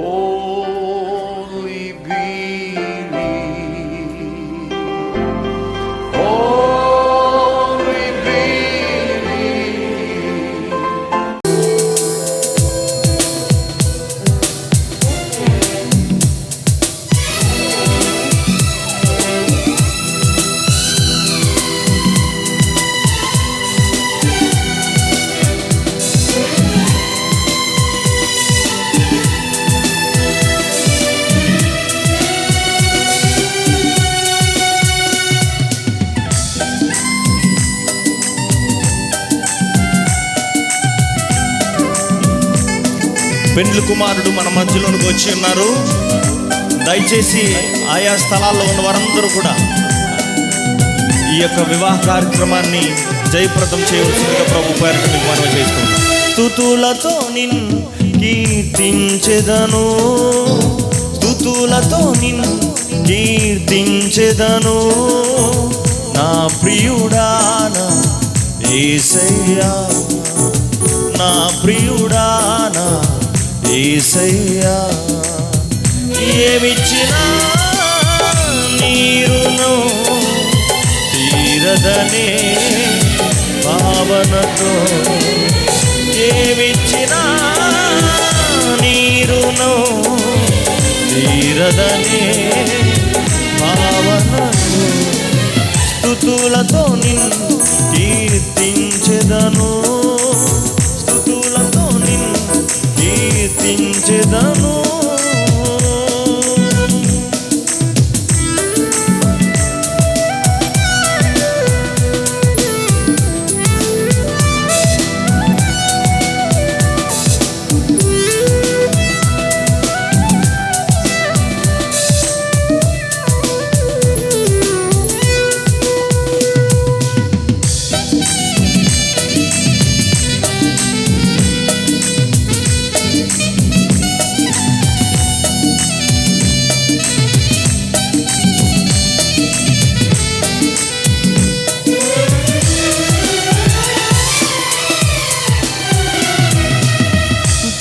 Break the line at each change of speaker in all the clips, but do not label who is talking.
Oh.
పెండ్లి కుమారుడు మన మధ్యలోనికి వచ్చి ఉన్నారు. దయచేసి ఆయా స్థలాల్లో ఉన్న వారందరూ కూడా ఈ యొక్క వివాహ కార్యక్రమాన్ని జయప్రదం చేయవలసిందిగా ప్రభు పేరు మీకు మనం చేసుకుంటాం స్థుతులతో నిన్ కీర్తించెదను. తుతులతో నిన్ కీర్తించెదను. నా ప్రియుడాన ఏసయ్యా నా ప్రియుడానా ఏసయ్యా ఏమిచ్చినా నీరును తీరదనే భావనతో ఏమిచ్చినా నీరును తీరదనే భావనతో స్థుతులతో నిన్ను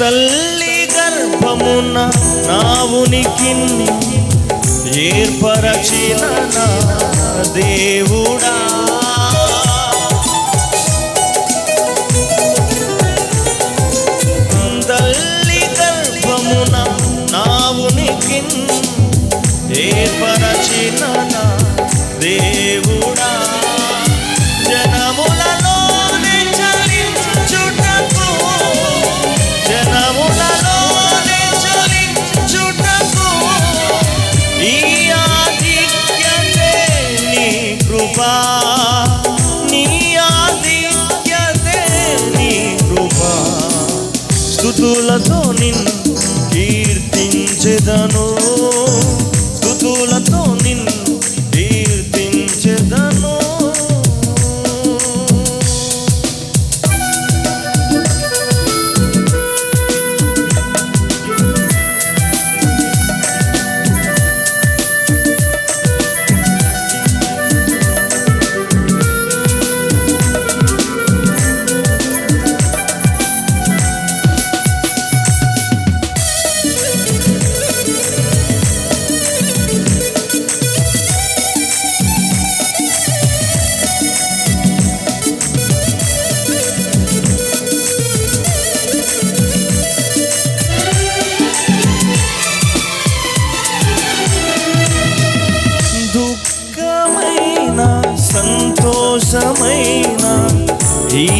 తల్లి గర్భమున నా ఉనికిని ఏర్పరచిన నా దేవుడా. కీర్తించెదను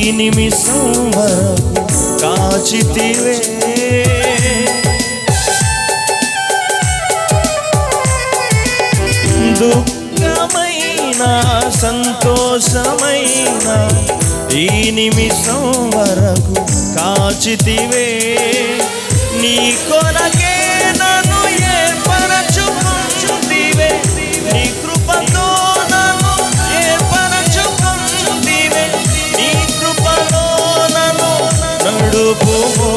ఈ నిమిషం వరకు కాచితివే. దుఃఖమైన సంతోషమైన ఈ నిమిషం వరకు కాచితివే. నీ కొరకే నడుపుమో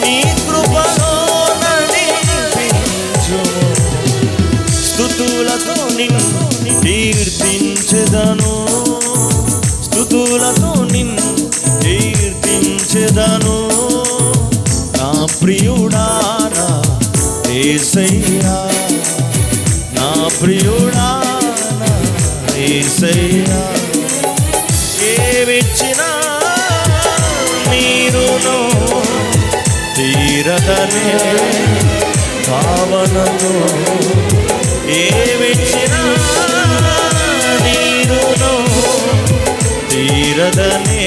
నీ కృపలో నడిపించుము స్థుతులతో నిన్ను కీర్తించెదను. స్థుతులతో నిన్ను కీర్తించెదను. నా ప్రియుడారా ఏసయ్యా. నా ప్రియుడారా ఏసయ్యా. తీరదనే భావనను ఏమిచ్చినా నీరును తీరదనే